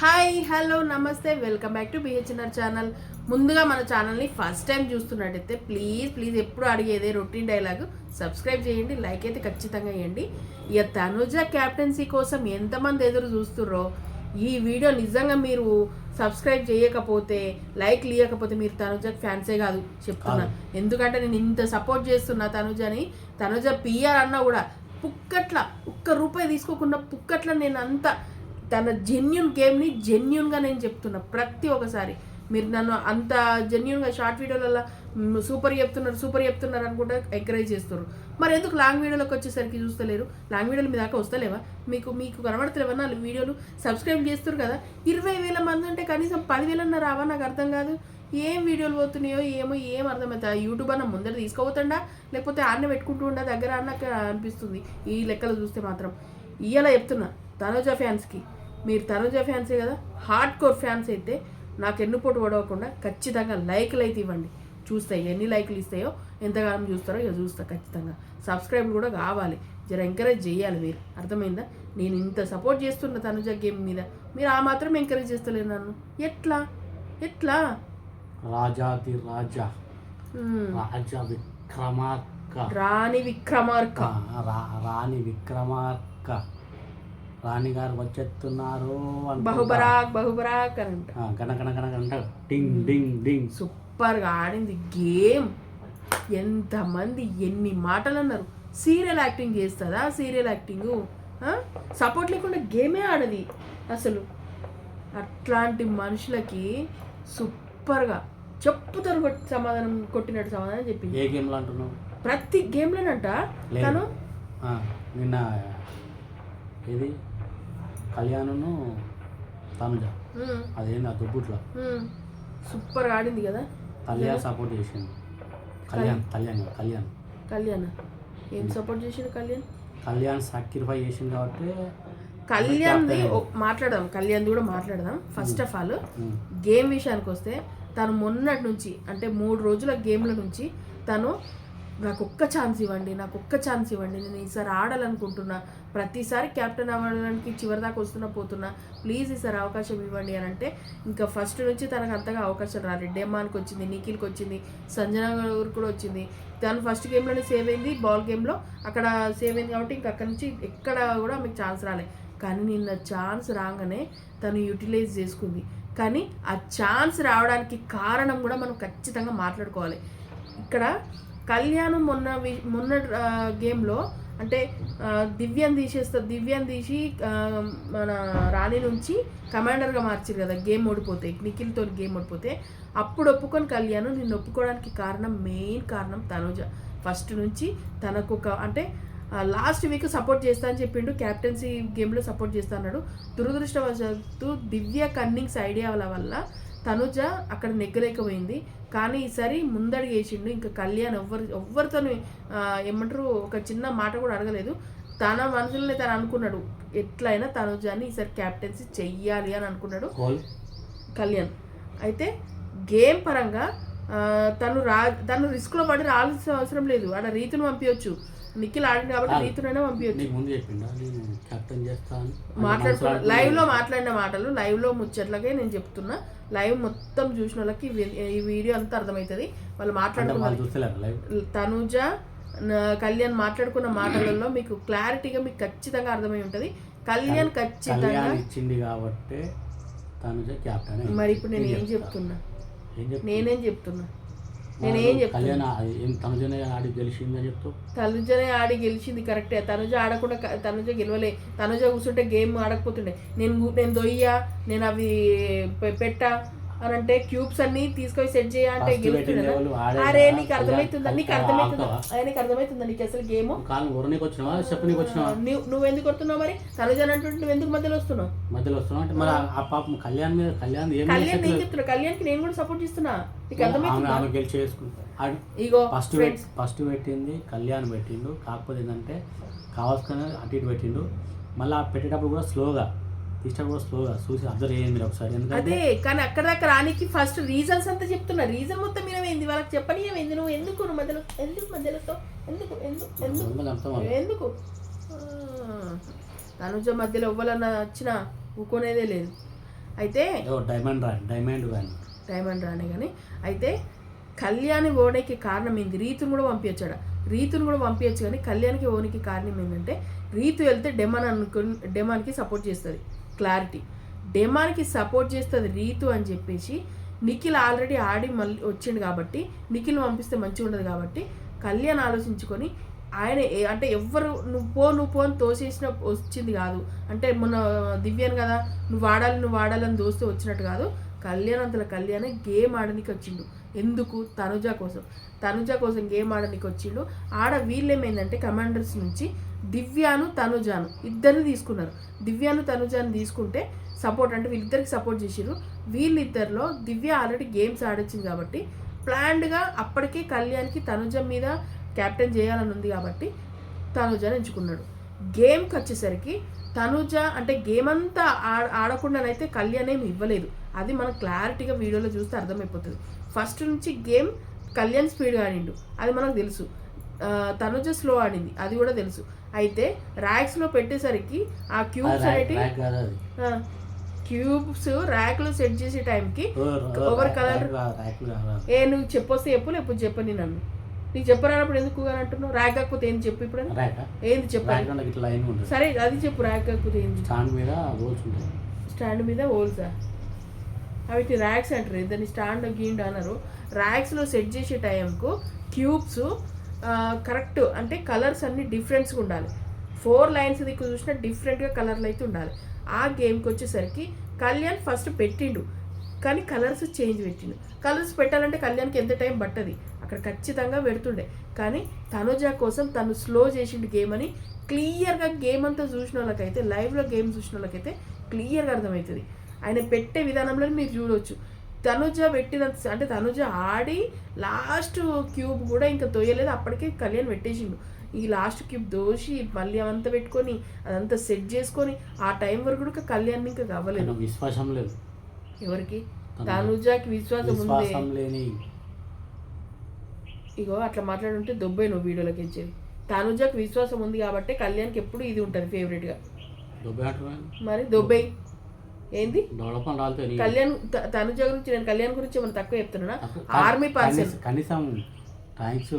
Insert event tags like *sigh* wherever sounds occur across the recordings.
Hi hello నమస్తే welcome back to BHNR channel. ముందుగా మన ఛానల్ని ఫస్ట్ టైం చూస్తున్నట్టయితే ప్లీజ్ ప్లీజ్ ఎప్పుడు అడిగేదే రొటీన్ డైలాగ్ సబ్స్క్రైబ్ చేయండి లైక్ అయితే ఖచ్చితంగా వేయండి ఇక తనుజ క్యాప్టెన్సీ కోసం ఎంతమంది ఎదురు చూస్తుర్రో ఈ వీడియో నిజంగా మీరు సబ్స్క్రైబ్ చేయకపోతే లైక్ లేకపోతే మీరు తనుజ ఫ్యాన్సే కాదు చెప్తున్నా. ఎందుకంటే నేను ఇంత సపోర్ట్ చేస్తున్నా తనుజని. తనుజ పిఆర్ అన్నా కూడా పుక్కట్ల ఒక్క రూపాయి తీసుకోకుండా పుక్కట్ల నేను అంత తన జెన్యున్ గేమ్ని జెన్యున్గా నేను చెప్తున్నా. ప్రతి ఒక్కసారి మీరు నన్ను అంత జెన్యున్గా షార్ట్ వీడియోలలో సూపర్ చెప్తున్నారు సూపర్ చెప్తున్నారు అనుకుంటే ఎంకరేజ్ చేస్తున్నారు మరి ఎందుకు లాంగ్ వీడియోలోకి వచ్చేసరికి చూస్తలేరు? లాంగ్ వీడియోలు మీ దాకా వస్తలేవా? మీకు మీకు కనబడతలేవా నా వీడియోలు సబ్స్క్రైబ్ చేస్తారు కదా? ఇరవై వేల మంది అంటే కనీసం పదివేలన్నా రావా? నాకు అర్థం కాదు. ఏం వీడియోలు పోతున్నాయో ఏమో ఏం అర్థమవుతుంది యూట్యూబ్ అన్న ముందర తీసుకోపోతుండా? లేకపోతే ఆడనే పెట్టుకుంటూ ఉండా? దగ్గర అన్న అనిపిస్తుంది. ఈ లెక్కలు చూస్తే మాత్రం. ఇయ్యాల చెప్తున్నా తనోజా ఫ్యాన్స్కి మీరు తనుజ ఫ్యాన్సే కదా? హార్డ్ కోర్ ఫ్యాన్స్ అయితే నాకు ఎన్ను పోటు పడవకుండా ఖచ్చితంగా లైక్లు అయితే ఇవ్వండి. చూస్తాయి ఎన్ని లైక్లు ఇస్తాయో ఎంతకాలం చూస్తారో ఇక చూస్తా ఖచ్చితంగా. సబ్స్క్రైబ్ కూడా కావాలి. జర ఎంకరేజ్ చేయాలి మీరు. అర్థమైందా? నేను ఇంత సపోర్ట్ చేస్తున్న తనుజ గేమ్ మీద మీరు ఆ మాత్రం ఎంకరేజ్ చేస్తలేరు నన్ను. ఎట్లా? ఎట్లా? రాజాది రాజా. రాజా విక్రమార్క. రాణి విక్రమార్క. రాణి విక్రమార్క. రాణి గారు వచ్చేస్తున్నారు. బహుబరాక్ బహుబరాక్ అని గణ గణ గణ గంట డింగ్ డింగ్ డింగ్. సూపర్గా ఆడింది గేమ్. ఎంతమంది ఎన్ని మాటలు అన్నారు సీరియల్ యాక్టింగ్ చేస్తుందా సీరియల్ యాక్టింగ్? సపోర్ట్ లేకుండా గేమే ఆడది అసలు. అట్లాంటి మనుషులకి సూపర్గా. చెప్పుతారు సమాధానం కొట్టినట్టు సమాధానం చెప్పింది ఏ గేమ్లో అంటున్నావు? ప్రతి గేమ్లోనంట. తను? నిన్న ఏది? కళ్యాణను తనుజ. అదేంది ఆ దుబ్బుట్లో? ఉమ్, సూపర్గా ఆడింది కదా? కళ్యాణ్ సపోర్ట్ చేసింది కళ్యాణ్ కళ్యాణ్. కళ్యాణ్ కళ్యాణ్. ఏం సపోర్ట్ చేసిండు కళ్యాణ్? కళ్యాణ్ సాక్రిఫై చేసింది కాబట్టి కళ్యాణ్ది ఓ- మాట్లాడదాం. కళ్యాణ్ది కూడా మాట్లాడదాం. ఫస్ట్ ఆఫ్ ఆల్ గేమ్ విషయానికి వస్తే తను మొన్నటి నుంచి అంటే మూడు రోజుల గేమ్ల నుంచి తను నాకు ఒక్క ఛాన్స్ ఇవ్వండి నాకు ఒక్క ఛాన్స్ ఇవ్వండి నేను ఈసారి ఆడాలనుకుంటున్నా. ప్రతిసారి కెప్టెన్ అవ్వడానికి చివరి దాకా వస్తున్నా పోతున్నా. ప్లీజ్ ఈసారి అవకాశం ఇవ్వండి అని అంటే ఇంకా ఫస్ట్ నుంచి తనకు అంతగా అవకాశం రాలేదు. డెమాన్కి వచ్చింది నిఖిల్కి వచ్చింది సంజన గారు కూడా వచ్చింది. తను ఫస్ట్ గేమ్లోనే సేవ్ అయింది బాల్ గేమ్లో అక్కడ సేవ్ అయింది కాబట్టి ఇంకా అక్కడ నుంచి ఎక్కడ కూడా మీకు ఛాన్స్ రాలేదు. కానీ నిన్న ఛాన్స్ రాగానే తను యూటిలైజ్ చేసుకుంది. కానీ ఆ ఛాన్స్ రావడానికి కారణం కూడా మనం ఖచ్చితంగా మాట్లాడుకోవాలి. ఇక్కడ కళ్యాణం మొన్న వి- మొన్న గేమ్లో అంటే దివ్యం తీసేస్తారు దివ్యం తీసి మన రాణి నుంచి కమాండర్గా మార్చారు కదా గేమ్ ఓడిపోతే నిఖిల్తో గేమ్ ఓడిపోతే అప్పుడు ఒప్పుకొని కళ్యాణ్ నిన్ను ఒప్పుకోవడానికి కారణం మెయిన్ కారణం తనుజ. ఫస్ట్ నుంచి తనకు ఒక అంటే లాస్ట్ వీక్ సపోర్ట్ చేస్తా అని చెప్పిండు క్యాప్టెన్సీ గేమ్లో సపోర్ట్ చేస్తా అన్నాడు. దురదృష్టవశాత్తు దివ్య కన్నింగ్స్ ఐడియాల వల్ల తనుజ అక్కడ నెగ్గలేకపోయింది. కానీ ఈసారి ముందడుగు వేసిండు. ఇంకా కళ్యాణ్ ఎవ్వరు ఎవ్వరితో ఏమంటారు ఒక చిన్న మాట కూడా అడగలేదు. తన మనసులోనే తను అనుకున్నాడు ఎట్లయినా తనుజాని ఈసారి క్యాప్టెన్సీ చెయ్యాలి అని అనుకున్నాడు కళ్యాణ్. అయితే గేమ్ పరంగా తను రా తను రిస్క్లో పడి రావాల్సిన అవసరం లేదు. ఆడ రీతును పంపించవచ్చు నిఖిల్ ఆడింది కాబట్టి పంపించవచ్చు నీకు ముందు చెప్పిండా నేను కెప్టెన్ చేస్తాను మాట్లాడుకున్నా లైవ్లో మాట్లాడిన మాటలు లైవ్లో ముచ్చట్లకే నేను చెప్తున్నా. లైవ్ మొత్తం చూసిన వాళ్ళకి ఈ వీడియో అంతా అర్థమవుతుంది. వాళ్ళు అంటే మాట్లాడుకున్న వాళ్ళు చూస్తలేరు లైవ్? తనుజ కళ్యాణ్ మాట్లాడుకున్న మాటలలో మీకు క్లారిటీగా మీకు ఖచ్చితంగా అర్థమై ఉంటది. కళ్యాణ్ ఖచ్చితంగా ఇచ్చింది కాబట్టి తనుజ కెప్టెన్. మరి ఇప్పుడు నేను ఏం చెప్తా. చెప్తున్నా? నేనేం చెప్తున్నా? నేనేం ఏం తనుజనే ఆడి గెలిచిందని చెప్తావు? తనుజనే ఆడి గెలిచింది కరెక్టే తనుజ ఆడకుండా తనుజ గెలవలే. తనుజ కూర్చుంటే గేమ్ ఆడకపోతుండే. నేను నేను దొయ్యా నేను అవి పెట్టా అని అంటే క్యూబ్స్ అన్ని తీసుకొని సెట్ చేయ అంటే అరే నీకు అర్థమవుతుందా నీకు అర్థమవుతుందా? అరే నీకు అర్థమవుతుందా నీకు అసలు గేమ్ నువ్వు నువ్వు ఎందుకు కొడుతున్నావు మరి? తనుజ అని అంటుంటే నువ్వు ఎందుకు మధ్యలో వస్తున్నావు? మధ్యలో వస్తున్నావు అంటే మరి ఆ- పాపం కళ్యాణ్ మీద కళ్యాణ్ కళ్యాణ్ నేను? చెప్తున్నా కళ్యాణ్కి నేను కూడా సపోర్ట్ చేస్తున్నా. ఆమె గెలిచి ఫస్ట్ ఫస్ట్ పెట్టింది కళ్యాణ్ పెట్టిండు. కాకపోతే ఏంటంటే కావాల్సిన అటు ఇటు పెట్టిండు. మళ్ళీ ఆ పెట్టేటప్పుడు కూడా స్లోగా తీసేటప్పుడు కూడా స్లోగా చూసి అబ్జర్వ్ చేయండి మీరు ఒకసారి. ఎందుకంటే అదే కానీ అక్కడ దాకా రానికి ఫస్ట్ రీజన్స్ అంతా చెప్తున్నా. రీజన్ మొత్తం మీద ఏంది వాళ్ళకి చెప్పని ఏమైంది నువ్వు ఎందుకు నువ్వు మధ్యలో ఎందుకు మధ్యలో? ఎందుకు? ఎందుకు? ఎందుకు? తనుజ మధ్యలో ఎవ్వరన్నా వచ్చినా ఊకోనేదే లేదు. అయితే డైమండ్ రా డైమండ్ కానీ డైమండ్ రానే కానీ అయితే కళ్యాణి ఓడేకి కారణం ఏంది? రీతును కూడా పంపించాడు రీతును కూడా పంపించచ్చు కానీ కళ్యాణ్కి ఓనికి కారణం ఏంటంటే రీతు వెళ్తే డెమాన్ అనుకుని డెమాన్కి సపోర్ట్ చేస్తుంది. క్లారిటీ. డెమాన్కి సపోర్ట్ చేస్తుంది రీతు అని చెప్పేసి నిఖిల్ ఆల్రెడీ ఆడి మళ్ళీ వచ్చిండు కాబట్టి నిఖిల్ పంపిస్తే మంచిగా ఉండదు కాబట్టి కళ్యాణ్ ఆలోచించుకొని ఆయన ఏ- అంటే ఎవ్వరు నువ్వు పో నువ్వు పో అని తోసేసిన వచ్చింది కాదు. అంటే మొన్న దివ్యాను కదా నువ్వు వాడాలి నువ్వు వాడాలని దోస్తే వచ్చినట్టు కాదు. కళ్యాణ్ కళ్యాణ కళ్యాణ్ గేమ్ ఆడనికి వచ్చిండు. ఎందుకు? తనుజ కోసం. తనుజ కోసం గేమ్ ఆడనికి వచ్చిండు. ఆడ వీళ్ళేమైందంటే కమాండర్స్ నుంచి దివ్యాను తనుజాను ఇద్దరిని తీసుకున్నారు. దివ్యాను తనుజాను తీసుకుంటే సపోర్ట్ అంటే వీళ్ళిద్దరికి సపోర్ట్ చేసిండ్రు వీళ్ళిద్దరిలో దివ్య ఆల్రెడీ గేమ్స్ ఆడొచ్చింది కాబట్టి ప్లాన్డ్గా అప్పటికే కళ్యాణ్కి తనుజ మీద క్యాప్టెన్ చేయాలని ఉంది కాబట్టి తనుజని ఎంచుకున్నాడు. గేమ్కి వచ్చేసరికి తనుజ అంటే గేమ్ అంతా ఆడ ఆడకుండానైతే కళ్యాణ్ ఏమి ఇవ్వలేదు. అది మనకు క్లారిటీగా వీడియోలో చూస్తే అర్థమైపోతుంది. ఫస్ట్ నుంచి గేమ్ కళ్యాణ్ స్పీడ్గా ఆడిండు. అది మనకు తెలుసు. తనుజ స్లో ఆడింది. అది కూడా తెలుసు. అయితే ర్యాక్స్లో పెట్టేసరికి ఆ క్యూబ్స్ అనేటి క్యూబ్స్ ర్యాక్లో సెట్ చేసే టైంకి ఓ, ఓ, Over ర్యాక్ colour. కాదు, ర్యాక్ కాదు. ఏ నువ్వు చెప్పొస్తే చెప్పు లేకపోతే చెప్పని నన్ను. నీకు చెప్పరానప్పుడు ఎందుకు అని అంటున్నావు? ర్యాక్ కాకపోతే ఏంది చెప్పు ఇప్పుడు ఏంది చెప్పాలి సరే అది చెప్పు ర్యాక్ కాకపోతే ఏంది? స్టాండ్ మీద ఉంటాయి. స్టాండ్ మీద హోల్సా అవి ర్యాక్స్ అంటారు. దాన్ని స్టాండ్ గీండ్ అన్నారు. ర్యాక్స్లో సెట్ చేసే టైంకు క్యూబ్స్ కరెక్ట్ అంటే కలర్స్ అన్ని డిఫరెంట్స్గా ఉండాలి. ఫోర్ లైన్స్ దిక్కు చూసినా డిఫరెంట్గా కలర్లు అయితే ఉండాలి. ఆ గేమ్కి వచ్చేసరికి కళ్యాణ్ ఫస్ట్ పెట్టిండు. కానీ కలర్స్ చేంజ్ పెట్టిండు. కలర్స్ పెట్టాలంటే కళ్యాణ్కి ఎంత టైం పట్టది? అక్కడ ఖచ్చితంగా పెడుతుండే. కానీ తనుజ కోసం తను స్లో చేసిండు గేమ్ అని క్లియర్గా గేమ్ అంతా చూసిన వాళ్ళకైతే లైవ్లో గేమ్ చూసిన వాళ్ళకైతే క్లియర్గా అర్థమవుతుంది. ఆయన పెట్టే విధానంలో మీరు చూడవచ్చు తనుజ పెట్టినంత అంటే తనుజ ఆడి లాస్ట్ క్యూబ్ కూడా ఇంకా తోయలేదు. అప్పటికే కళ్యాణ్ పెట్టేసిండు. ఈ లాస్ట్ క్యూబ్ దోసి మళ్ళీ అవంతా పెట్టుకొని అదంతా సెట్ చేసుకొని ఆ టైం వరకు కూడా కళ్యాణ్ ఇంకా నాకు విశ్వాసం లేదు. ఎవరికి? తనుజ. తనుజకి విశ్వాసం ఉంది. ఇగో అట్లా మాట్లాడుంటే దొబ్బే నువ్వు వీడియోలోకి ఇచ్చేది తనుజకు విశ్వాసం ఉంది కాబట్టి కళ్యాణ్కి ఎప్పుడు ఇది ఉంటుంది ఫేవరెట్గా మరి దొబ్బే. ఏంది? కళ్యాణ్ తనుజ గురించి నేను కళ్యాణ్ గురించి ఏమైనా తక్కువ చెప్తున్నా ఆర్మీ పర్సన్ కనీస- థ్యాంక్స్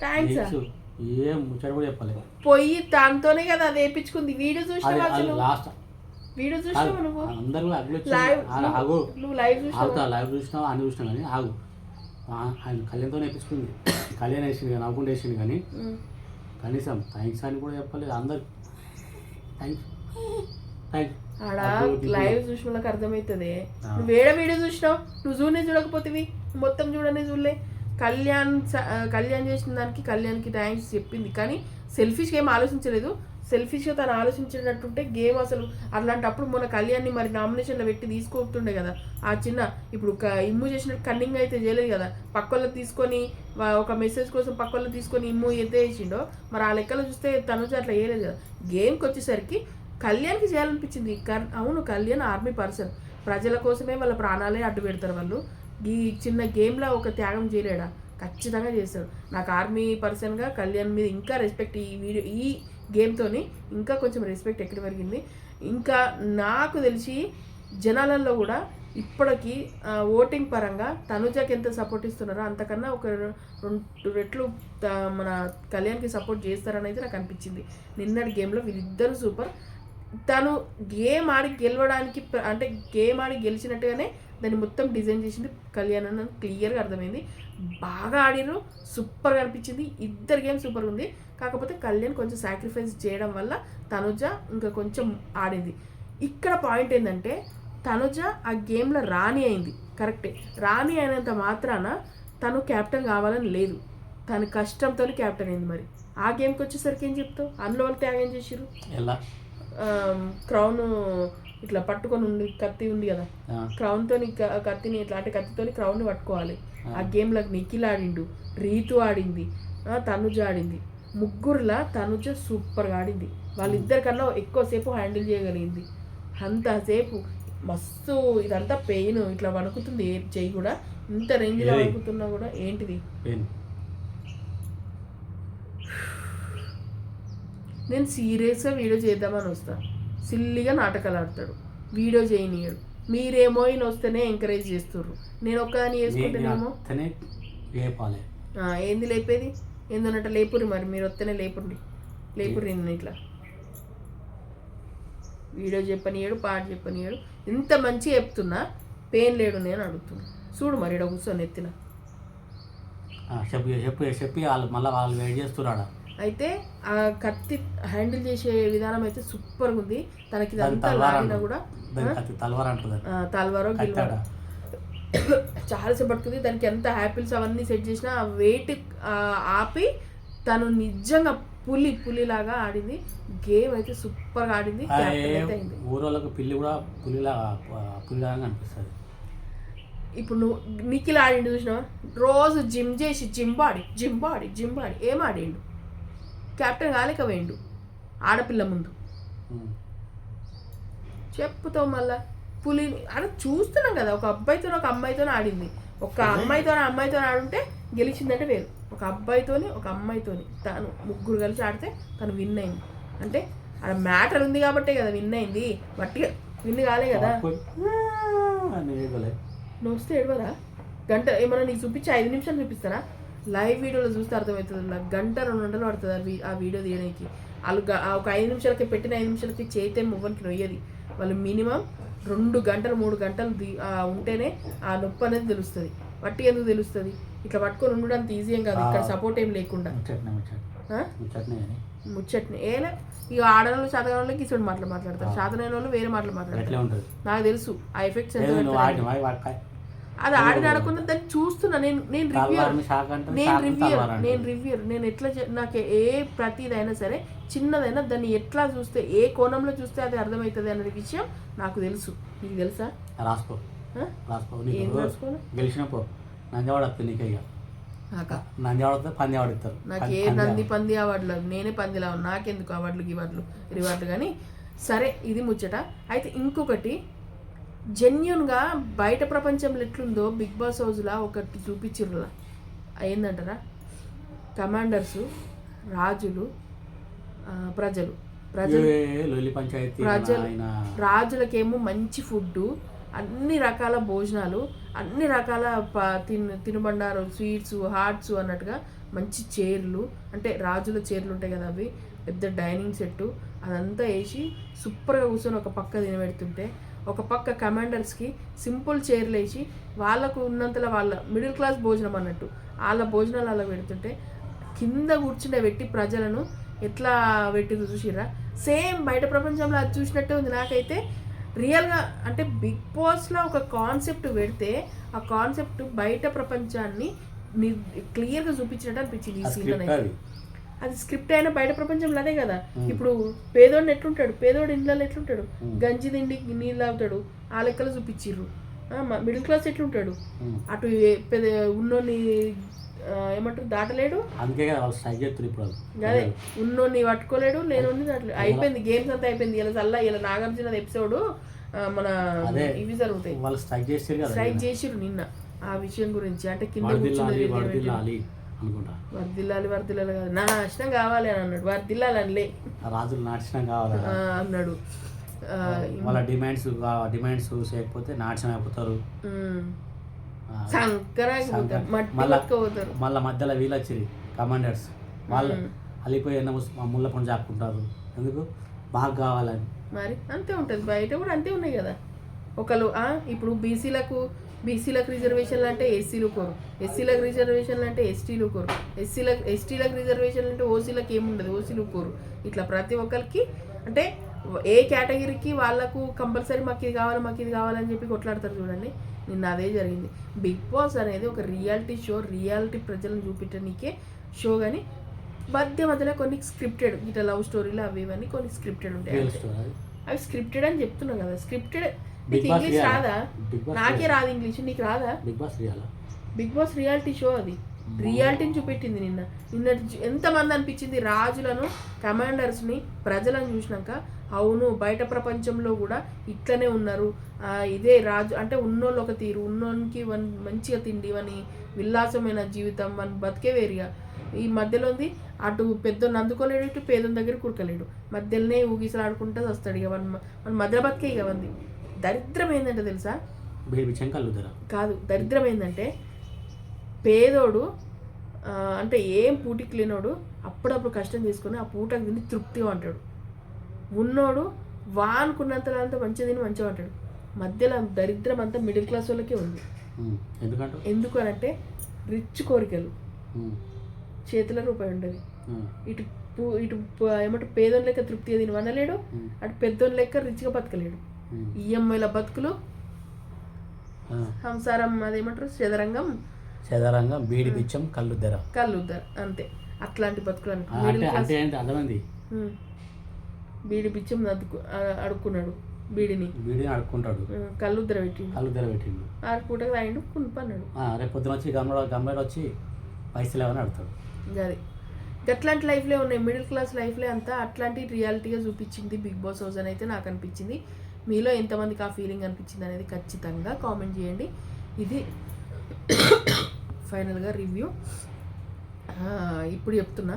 థ్యాంక్స్ ఏం ముచ్చట కూడా చెప్పలేదు. పోయి దాంతోనే కదా అది వేయించుకుంది వీడియో చూసినావా అసలు? లాస్ట్ వీడియో చూసినావా నువ్వు? అందరూ లైవ్ ఆగు నువ్వు లైవ్ చూసినావా? లైవ్ చూసినావు? అని చూసినా కానీ ఆగు. ఆయన కళ్యాణ్తో నేర్పించుకుంది కళ్యాణ్ వేసింది కానీ నవ్వుకుంటూ వేసింది కానీ. కనీసం థ్యాంక్స్ అని కూడా చెప్పలేదు అందరు థ్యాంక్స్ ఆడ లైవ్ చూసిన వాళ్ళకి అర్థమవుతుంది. నువ్వు వేరే వీడియో చూసినావు నువ్వు చూడనే చూడకపోతేవి మొత్తం చూడనే చూడలే. కళ్యాణ్ కళ్యాణ్ చేసిన దానికి కళ్యాణ్కి థ్యాంక్స్ చెప్పింది. కానీ సెల్ఫిష్గా ఏం ఆలోచించలేదు. సెల్ఫిష్గా తను ఆలోచించినట్టుంటే గేమ్ అసలు అట్లాంటప్పుడు మన కళ్యాణ్ని మరి నామినేషన్లో పెట్టి తీసుకోతుండే కదా. ఆ చిన్న ఇప్పుడు ఇమ్ము చేసినట్టు కన్నింగ్ అయితే చేయలేదు కదా. పక్కోళ్ళకి తీసుకొని ఒక మెసేజ్ కోసం పక్కోళ్ళకి తీసుకొని ఇమ్ము ఎంత వేసిండో మరి ఆ లెక్కలో చూస్తే తను అట్లా వేయలేదు కదా. గేమ్కి వచ్చేసరికి కళ్యాణ్కి చేయాలనిపించింది. కర్- అవును కళ్యాణ్ ఆర్మీ పర్సన్. ప్రజల కోసమే వాళ్ళ ప్రాణాలే అడ్డు పెడతారు వాళ్ళు. ఈ చిన్న గేమ్లో ఒక త్యాగం చేయలేడా? ఖచ్చితంగా చేస్తాడు. నాకు ఆర్మీ పర్సన్గా కళ్యాణ్ మీద ఇంకా రెస్పెక్ట్ ఈ వీడియో ఈ గేమ్తోని ఇంకా కొంచెం రెస్పెక్ట్ ఎక్కడ పెరిగింది? ఇంకా నాకు తెలిసి జనాలలో కూడా ఇప్పటికీ ఓటింగ్ పరంగా తనుజకి ఎంత సపోర్ట్ ఇస్తున్నారో అంతకన్నా ఒక రెండు రెట్లు త- మన కళ్యాణ్కి సపోర్ట్ చేస్తారని అయితే నాకు అనిపించింది. నిన్నటి గేమ్లో వీళ్ళిద్దరూ సూపర్. తను గేమ్ ఆడి గెలవడానికి అంటే గేమ్ ఆడి గెలిచినట్టుగానే దాన్ని మొత్తం డిజైన్ చేసింది కళ్యాణ్ అని క్లియర్గా అర్థమైంది. బాగా ఆడిరు సూపర్గా అనిపించింది. ఇద్దరు గేమ్ సూపర్గా ఉంది. కాకపోతే కళ్యాణ్ కొంచెం సాక్రిఫైస్ చేయడం వల్ల తనుజ ఇంకా కొంచెం ఆడింది. ఇక్కడ పాయింట్ ఏంటంటే తనుజ ఆ గేమ్లో రాణి అయింది. కరెక్టే. రాణి అయినంత మాత్రాన తను క్యాప్టెన్ కావాలని లేదు. తన కష్టంతో క్యాప్టెన్ అయింది మరి. ఆ గేమ్కి వచ్చేసరికి ఏం చెప్తావు? అందులో వాళ్ళు త్యాగం చేసిరు ఎలా? క్రౌన్ ఇట్లా పట్టుకొని ఉంది కత్తి ఉంది కదా. క్రౌన్తో కత్తిని ఇట్లా అంటే కత్తితోని క్రౌన్ని పట్టుకోవాలి. ఆ. గేమ్లో నిఖిల్ ఆడిండు రీతు ఆడింది తనుజ ఆడింది. ముగ్గురులా తనుజ సూపర్గా ఆడింది. వాళ్ళిద్దరికన్నా ఎక్కువసేపు హ్యాండిల్ చేయగలిగింది. అంతసేపు మస్తు ఇదంతా పెయిన్ ఇట్లా వణుకుతుంది ఏ చెయ్యి కూడా. ఇంత రేంజ్లో. వణుకుతున్నా కూడా ఏంటిది? నేను సీరియస్గా వీడియో చేద్దామని వస్తా. సిల్లిగా నాటకాలు ఆడతాడు. వీడియో చేయనీయడు. మీరేమో ఈయన వస్తేనే ఎంకరేజ్ చేస్తుర్రు. నేను ఒక్కదాన్ని చేసుకుంటేనేమో ఏంది లేపేది? ఏందన్నట్టు లేపుర్రి మరి. మీరు వస్తేనే లేపుర్రి. లేపుర్రి నేను ఇట్లా. వీడియో చెప్పనియాడు పాట చెప్పనియాడు. ఇంత మంచిగా చెప్తున్నా పెయిన్ లేడు నేను అడుగుతున్నా. చూడు మరి ఇక్కడ కూర్చొని ఎత్తిన. చెప్పు చెప్పు చెప్పి. వాళ్ళు మళ్ళీ వాళ్ళు వెయిట్ చేస్తున్నాడా అయితే ఆ కత్తి హ్యాండిల్ చేసే విధానం అయితే సూపర్గా ఉంది తనకి ఇదంతా లాగినా. కూడా తలవారు గిల్వారో *coughs* చాలా పట్టుకుంది. దానికి ఎంత హ్యాపిల్స్ అవన్నీ సెట్ చేసినా వెయిట్ ఆపి తను నిజంగా పులి పులిలాగా ఆడింది. గేమ్ అయితే ఆడింది. క్యాప్టెన్ అయితే అయింది. ఊరోళ్ళకు పిల్లి కూడా పులిలా పులిలాగా అనిపిస్తుంది. ఇప్పుడు నువ్వు నిఖిల్ ఆడిండు చూసినావా? రోజు జిమ్ చేసి gym body gym body gym body ఏం ఆడిండు? కెప్టెన్ కాలేక వేయండు ఆడపిల్ల ముందు. చెప్పుతావు మళ్ళా. పులిని అలా చూస్తున్నాం కదా ఒక అబ్బాయితో ఒక అమ్మాయితో ఆడింది. ఒక అమ్మాయితో అమ్మాయితో ఆడుంటే గెలిచిందంటే వేరు. ఒక అబ్బాయితోని ఒక అమ్మాయితోని. తను ముగ్గురు కలిసి ఆడితే తను విన్ అయింది. అంటే ఆడ మ్యాటర్ ఉంది కాబట్టే కదా విన్ అయింది. బట్టిగా విన్ కాలే కదా. నువ్వు వస్తే ఏడవరా? గంట ఏమన్నా నీకు చూపించి ఐదు నిమిషాలు చూపిస్తారా? లైవ్ వీడియోలో చూస్తే అర్థమవుతుంది. నాకు గంట రెండు గంటలు పడుతుంది ఆ వీడియో తీయడానికి. వాళ్ళు ఒక ఐదు నిమిషాలకి పెట్టిన ఐదు నిమిషాలకి చేతే మువ్వనికి నొయ్యది. వాళ్ళు మినిమం రెండు గంటలు మూడు గంటలు ఉంటేనే ఆ నొప్పి అనేది తెలుస్తుంది. వట్టి ఎందుకు తెలుస్తుంది? ఇట్లా పట్టుకొని ఉండడం అంత ఈజీ ఏం కాదు. ఇక్కడ సపోర్ట్ ఏం లేకుండా. ముచ్చట్నే ఏలే. ఇక ఆడవాళ్ళు చదవని వాళ్ళకి ఇసుడు మాటలు మాట్లాడతారు. శాతనైన వాళ్ళు వేరే మాటలు మాట్లాడతారు. నాకు తెలుసు. ఆ ఎఫెక్ట్స్ ఎంత అది ఆడిన ఆడకుండా దాన్ని చూస్తున్నా. నేను నేను అంటే నేను తలవారు నేను రివ్యూర్ నేను ఎట్లా నాకు ఏ ప్రతిదైనా సరే చిన్నదైనా దాన్ని ఎట్లా చూస్తే ఏ కోణంలో చూస్తే అది అర్థమవుతుంది అనే విషయం నాకు తెలుసు. నీకు తెలుసా? రాసుకో? రాసుకో. గెలిచినప్పుడు నంజవాడ వస్తే పంజావాడ ఇస్తారు. నాకు ఏ నంది పంది అవార్డులు? నేనే పందిలా నాకెందుకు అవార్డులు గివార్డులు రివార్డులు కానీ సరే ఇది ముచ్చట. అయితే ఇంకొకటి జెన్యున్గా బయట ప్రపంచంలో ఎట్లుందో బిగ్ బాస్ హౌస్లా ఒకటి చూపించిర్రులా ఏందంటారా కమాండర్స్ రాజులు ప్రజలు. ప్రజలు ప్రజలు- రాజులకేమో మంచి ఫుడ్ అన్ని రకాల భోజనాలు అన్ని రకాల ప తిను తినుబండారు స్వీట్స్ హాట్స్ అన్నట్టుగా మంచి చైర్లు అంటే రాజుల చైర్లు ఉంటాయి కదా అవి పెద్ద డైనింగ్ సెట్ అదంతా వేసి సూపర్గా కూర్చొని ఒక పక్క తినబెడుతుంటే ఒక పక్క కమాండర్స్కి సింపుల్ చైర్లు వేసి వాళ్ళకు ఉన్నంతలో వాళ్ళ మిడిల్ క్లాస్ భోజనం అన్నట్టు. వాళ్ళ భోజనాలు అలా పెడుతుంటే కింద కూర్చుండే పెట్టి ప్రజలను ఎట్లా పెట్టిందో చూసిరా సేమ్ బయట ప్రపంచంలో అది చూసినట్టే ఉంది. నాకైతే రియల్గా అంటే బిగ్ బాస్లో ఒక కాన్సెప్ట్ పెడితే ఆ కాన్సెప్ట్ బయట ప్రపంచాన్ని క్లియర్గా చూపించినట్టు అనిపించింది ఈ సీన్ స్క్రిప్ట్ అది స్క్రిప్ట్ అయినా బయట ప్రపంచంలో అదే కదా. ఇప్పుడు పేదోడిని ఎట్లుంటాడు? పేదోడు ఇంట్లో ఎట్లుంటాడు. గంజి తిండి నీళ్ళు తాగుతాడు. ఆ లెక్కలు చూపించిర్రు. Middle class ఎట్లుంటాడు. అటు పెద్ద ఉన్నోని ఏమంటారు? దాటలేడు? అందుకే కదా వాళ్ళు స్ట్రైక్ చేస్తారు ఇప్పుడు అదే ఉన్నోని పట్టుకోలేడు లేనోని దాటలేడు. అయిపోయింది గేమ్స్ అంతా అయిపోయింది. ఇలా చల్ల ఇలా నాగార్జున ఎపిసోడ్ మన. ఇవి జరుగుతాయి. వాళ్ళు స్ట్రైక్ కదా స్ట్రైక్ చేసిర్రు నిన్న ఆ విషయం గురించి. అంటే కింద వరదిల్లాలి అనుకుంటా. వర్దిల్లాలి వర్దిల్లాలి కాదు. నా నాశనం కావాలి అని అన్నాడు. వర్దిల్లాలి అనలే రాజులు నాశనం కావాలి? ఆ, అన్నాడు. ఆ, వాళ్ళ డిమాండ్స్ డిమాండ్స్ చేయకపోతే నాశనం అయిపోతారు. ఉమ్. ఆ, సంకరాకి పోతారు. మట్టి మళ్ళా- పట్టుకోపోతారు మళ్ళీ మధ్యలో వీళ్ళు వచ్చింది కమాండర్స్. వాళ్ళు. అలిపోయి ఎన్న ముళ్ళ పండు చాక్కుంటారు ఎందుకు? బాగా కావాలని. మరి అంతే ఉంటుంది. బయట కూడా అంతే ఉన్నాయి కదా. ఒకళ్ళు ఆ, ఇప్పుడు బీసీలకు బీసీలకు రిజర్వేషన్లు అంటే ఎస్సీలు కోరు. ఎస్సీలకు రిజర్వేషన్లు అంటే ఎస్టీలు కోరు. ఎస్సీలకు ఎస్టీలకు రిజర్వేషన్లు అంటే ఓసీలకు ఏముండదు ఓసీలు కోరు. ఇట్లా ప్రతి ఒక్కరికి అంటే ఏ కేటగిరీకి వాళ్ళకు కంపల్సరీ మాకు ఇది కావాలి మాకు ఇది కావాలని చెప్పి కొట్లాడతారు చూడండి. నిన్న అదే జరిగింది. బిగ్ బాస్ అనేది ఒక రియాలిటీ షో రియాలిటీ ప్రజలను చూపించడానికే షో కానీ మధ్య మధ్యలో కొన్ని స్క్రిప్టెడ్ ఇట్లా లవ్ స్టోరీలు అవి ఇవన్నీ కొన్ని స్క్రిప్టెడ్ ఉంటాయి అవి స్క్రిప్టెడ్ అని చెప్తున్నా కదా. స్క్రిప్టెడ్ నీకు Boss ఇంగ్లీష్. రాదా బిగ్ బాస్ నాకే రాదు ఇంగ్లీష్ నీకు రాదా? బిగ్ బాస్ రియాలా బిగ్ బాస్ రియాలిటీ షో అది. రియాలిటీని చూపెట్టింది నిన్న. నిన్న ఎంతమంది అనిపించింది రాజులను కమాండర్స్ని ప్రజలను చూసినాక అవును బయట ప్రపంచంలో కూడా ఇట్లనే ఉన్నారు. ఇదే రాజు అంటే ఉన్నోళ్ళు ఒక తీరు ఉన్నోనికి వన్ మంచిగా తిండి వని విల్లాసమైన జీవితం వన్ బతికే వేరుగా. ఈ మధ్యలో ఉంది అటు పెద్దోని అందుకోలేడు ఇటు పేదోని దగ్గర కురకలేడు. మధ్యలోనే ఊగిసలాడుకుంటూ వస్తాడు ఇక వన్ మన మధ్య బతికే ఇక వంది దరిద్రం ఏంటంటే తెలుసా కాదు దరిద్రం ఏంటంటే పేదోడు అంటే ఏం పూటికి లేనోడు అప్పుడప్పుడు కష్టం చేసుకుని ఆ పూటకు తిని తృప్తిగా అంటాడు ఉన్నోడు వానుకున్నంతలంతా మంచిగా తిని మంచిగా అంటాడు మధ్యలో దరిద్రం అంతా మిడిల్ క్లాస్ వాళ్ళకే ఉంది ఎందుకు అనంటే రిచ్ కోరికలు. చేతిలో రూపాయి ఉండదు. ఇటు ఇటు ఏమంటే పేదోని లెక్క తృప్తిగా ఉమ్. అటు పెద్దోని లెక్క రిచ్గా బతకలేడు. ఈఎంఐల బతుకులు. సంసారం అదేమంటారు? చదరంగం చదరంగా బీడి బిచ్చం కలుద్దరా కళ్ళుద్దరు అంతే. అట్లాంటి బతుకులు అంటే అర్థమైంది. బీడి బిచ్చం అదుకు అడుక్కున్నాడు బీడిని. బీడీని అడుక్కుంటాడు. ఉమ్, కళ్ళుద్దర పెట్టిండు. కలుద్దర పెట్టిండు. ఆరు పూటకు తాగిండు కునిపన్నాడు. రేపు పొద్దున వచ్చి గమ్మడ గమ్మడ వచ్చి పైసలు ఏమని అడుగుతాడు. అది అట్లాంటి లైఫ్లే ఉన్నాయి. మిడిల్ క్లాస్ లైఫ్లే అంతా అట్లాంటి రియాలిటీగా చూపించింది బిగ్ బాస్ హౌస్ అని అయితే నాకు అనిపించింది. మీలో ఎంతమందికి ఆ ఫీలింగ్ అనిపించింది అనేది ఖచ్చితంగా కామెంట్ చేయండి. ఇది ఫైనల్గా రివ్యూ ఇప్పుడు చెప్తున్నా.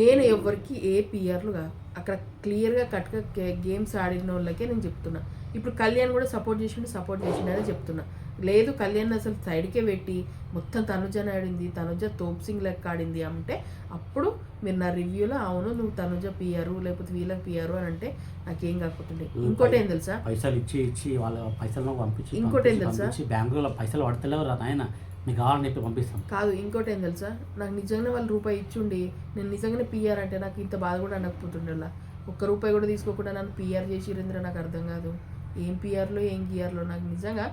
నేను ఎవరికి ఏ పియర్లు కాదు. అక్కడ క్లియర్గా కట్గా గేమ్స్ ఆడిన వాళ్ళకే నేను చెప్తున్నా. ఇప్పుడు కళ్యాణ్ కూడా సపోర్ట్ చేసిండు సపోర్ట్ చేసిండు అని చెప్తున్నా. లేదు కళ్యాణ్ అసలు సైడ్కే పెట్టి మొత్తం తనుజని ఆడింది తనుజ తోప్ సింగ్ లెక్క ఆడింది అంటే అప్పుడు మీరు నా రివ్యూలో అవును నువ్వు తనుజ పిఆర్ లేకపోతే వీళ్ళకి పిఆర్ అని అంటే నాకేం కాకపోతుండే. ఇంకోటి ఏం తెలుసా? పైసలు ఇచ్చి ఇచ్చి వాళ్ళ పైసలు పంపించి ఇంకోటి ఏం తెలుసా? బ్యాంకులో పైసలు పడతలేవు రా నాయన నీకు కావాలని చెప్పి పంపిస్తాం. కాదు ఇంకోటి ఏం తెలుసా? నాకు నిజంగానే వాళ్ళు రూపాయి ఇచ్చుండి నేను నిజంగానే పిఆర్ అంటే నాకు ఇంత బాధ కూడా అనకపోతుండే అలా ఒక్క రూపాయి కూడా తీసుకోకుండా నన్ను పిఆర్ చేసిరేంద్ర నాకు అర్థం కాదు. ఏం పిఆర్లో ఏం గిఆర్లో? నాకు నిజంగా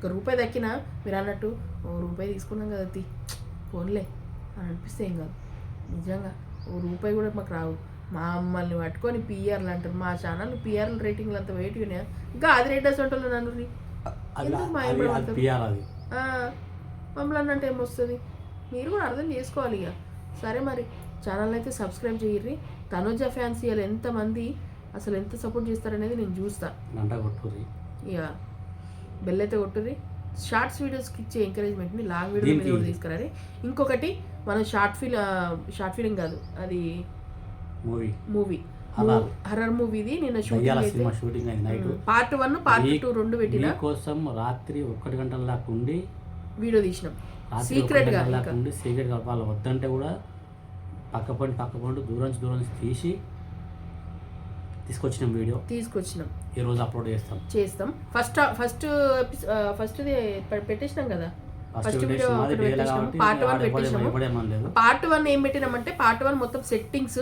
ఒక్క రూపాయి దక్కినా మీరు అన్నట్టు ఓ రూపాయి తీసుకున్నాం కదా తీ ఫోన్లే అని అనిపిస్తే ఏం కాదు. నిజంగా ఓ రూపాయి కూడా మాకు రావు. మా మమ్మల్ని పట్టుకొని పిఆర్లు అంటారు. మా ఛానల్ పిఆర్ల రేటింగ్లు అంత వెయిట్ ఉన్నాయా? ఇంకా అది రేటర్స్ ఉంటుంది నన్ను ఆ, మమ్మల్ని అంటే ఏమొస్తుంది మీరు కూడా అర్థం చేసుకోవాలి ఇక. సరే మరి ఛానల్ అయితే సబ్స్క్రైబ్ చేయర్రి. తనుజ ఫ్యాన్స్ ఇవాళ ఎంతమంది అసలు ఎంత సపోర్ట్ చేస్తారనేది నేను చూస్తా. గంట కొట్టుర్రి. ఇక బెల్ అయితే కొట్టుర్రి. షార్ట్స్ వీడియోస్కి ఇచ్చే ఎంకరేజ్మెంట్ని లాంగ్ వీడియో మీద కూడా తీసుకురారి ఇంకొకటి మనం షార్ట్ ఫిల్ షార్ట్ ఫిలిం కాదు అది మూవీ మూవీ. హర్రర్. మూవీది అయితే సినిమా షూటింగ్ అయింది night part one part two రెండు పెట్టిన. కోసం రాత్రి ఒక్కటి గంటల దాకా ఉండి వీడియో తీసినాం. సీక్రెట్గా ఉండి సీక్రెట్గా వాళ్ళు వద్దంటే కూడా పక్క పండి పక్క పండు దూరం దూరం తీసి తీసుకొచ్చిన వీడియో. తీసుకొచ్చినాం. ఈ రోజు అప్లోడ్ చేస్తాం. చేస్తాం. ఫస్ట్ ఫస్ట్ ఫస్ట్ పెట్టేసినాం కదా? ఫస్ట్ వీడియో పార్ట్ వన్ పెట్టేసినాము. పార్ట్ వన్ ఏం పెట్టినామంటే పార్ట్ వన్ మొత్తం సెట్టింగ్స్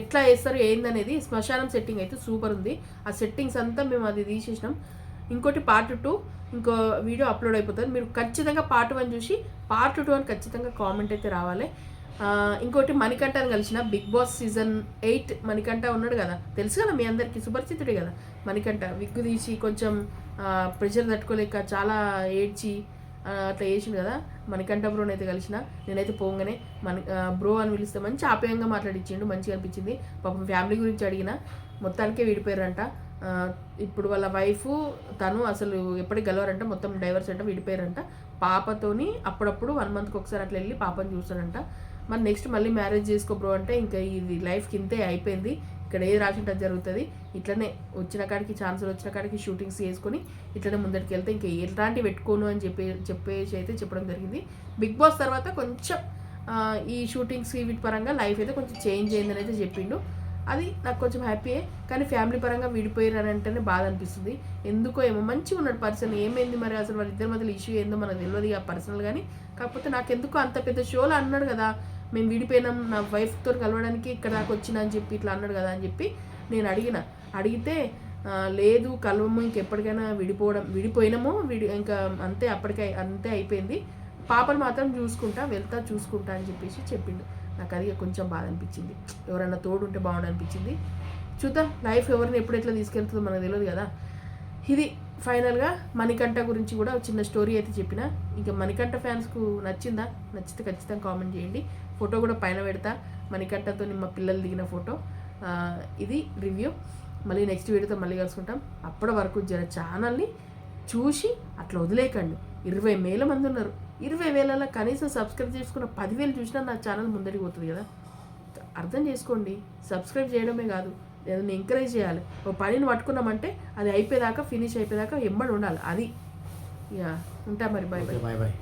ఎట్లా వేస్తారు ఏందనేది శ్మశానం సెట్టింగ్ అయితే సూపర్ ఉంది. ఆ సెట్టింగ్స్ అంతా మేము అది తీసేసినాం. ఇంకోటి పార్ట్ టూ ఇంకో వీడియో అప్లోడ్ అయిపోతుంది. మీరు ఖచ్చితంగా పార్ట్ వన్ చూసి పార్ట్ టూ అని ఖచ్చితంగా కామెంట్ అయితే రావాలి. ఇంకోటి మణికంఠని కలిసిన Bigg Boss season eight Manikanta ఉన్నాడు కదా. తెలుసు కదా మీ అందరికీ సుపరిచితుడే కదా మణికంఠ. విగ్గు తీసి కొంచెం ప్రెషర్ తట్టుకోలేక చాలా ఏడ్చి అట్లా చేసిండు కదా మణికంఠ బ్రోని అయితే కలిసిన. నేనైతే పోగానే మన బ్రో అని పిలిస్తే మంచి ఆప్యాయంగా మాట్లాడిచ్చిండు మంచిగా అనిపించింది. పాపం ఫ్యామిలీ గురించి అడిగిన మొత్తానికే విడిపోయారంట. ఇప్పుడు వాళ్ళ వైఫ్ తను అసలు ఎప్పటికి గెలవరంట మొత్తం డైవర్స్ అంట విడిపోయారంట. పాపతోని అప్పుడప్పుడు వన్ మంత్కి ఒకసారి అట్లా వెళ్ళి పాపని చూస్తాడంట. మరి నెక్స్ట్ మళ్ళీ మ్యారేజ్ చేసుకో బ్రో అంటే ఇంకా ఇది లైఫ్కి ఇంతే అయిపోయింది. ఇక్కడ ఏది రాసింటే అది జరుగుతుంది. ఇట్లనే వచ్చిన కాడికి ఛాన్సులు వచ్చిన కాడికి షూటింగ్స్ చేసుకొని ఇట్లనే ముందరికి వెళ్తే ఇంకా ఎలాంటివి పెట్టుకోను అని చెప్పి చెప్పేసి అయితే చెప్పడం జరిగింది. బిగ్ బాస్ తర్వాత కొంచెం ఈ షూటింగ్స్ వీటి పరంగా లైఫ్ అయితే కొంచెం చేంజ్ అయిందని అయితే చెప్పిండు. అది నాకు కొంచెం హ్యాపీయే కానీ ఫ్యామిలీ పరంగా విడిపోయారు అని అంటేనే బాధ అనిపిస్తుంది. ఎందుకో ఏమో మంచిగా ఉన్నాడు పర్సన్ ఏమైంది మరి? అసలు వాళ్ళ ఇద్దరి మధ్యలో ఇష్యూ ఏందో మనకు తెలియదు ఆ పర్సనల్ కానీ కాకపోతే నాకు ఎందుకో అంత పెద్ద షోలో అన్నాడు కదా. మేము విడిపోయినాం నా వైఫ్తో కలవడానికి ఇక్కడ దాకా వచ్చినా అని చెప్పి ఇట్లా అన్నాడు కదా అని చెప్పి నేను అడిగిన. అడిగితే లేదు కలవము ఇంకెప్పటికైనా విడిపోవడం విడిపోయినాము విడి ఇంకా అంతే అప్పటికే అంతే అయిపోయింది. పాపను మాత్రం చూసుకుంటా వెళ్తా చూసుకుంటా అని చెప్పేసి చెప్పిండు. నాకు అది కొంచెం బాధ అనిపించింది. ఎవరన్నా తోడు ఉంటే బాగుండు అనిపించింది. చూద్దాం లైఫ్ ఎవరిని ఎప్పుడు ఎట్లా తీసుకెళ్తుందో మనకు తెలియదు కదా. ఇది ఫైనల్గా మణికంఠ గురించి కూడా చిన్న స్టోరీ అయితే చెప్పిన. ఇంకా మణికంఠ ఫ్యాన్స్కు నచ్చిందా? నచ్చితే ఖచ్చితంగా కామెంట్ చేయండి. ఫోటో కూడా పైన పెడతా. మణికట్టతో మా పిల్లలు దిగిన ఫోటో. ఇది రివ్యూ. మళ్ళీ నెక్స్ట్ వీడియోతో మళ్ళీ కలుసుకుంటాం. అప్పటి వరకు జర ఛానల్ని చూసి అట్లా వదిలేకండి ఇరవై వేల మంది ఉన్నారు. ఇరవై వేలలో కనీసం సబ్స్క్రైబ్ చేసుకున్న పదివేలు చూసినా నా ఛానల్ ముందరికి పోతుంది కదా. అర్థం చేసుకోండి. సబ్స్క్రైబ్ చేయడమే కాదు. ఏదైనా ఎంకరేజ్ చేయాలి. ఒక పనిని పట్టుకున్నామంటే అది అయిపోయేదాకా ఫినిష్ అయిపోయేదాకా ఎంబడి ఉండాలి. అది. యా ఉంటా మరి బాయ్ బాయ్ బాయ్ బాయ్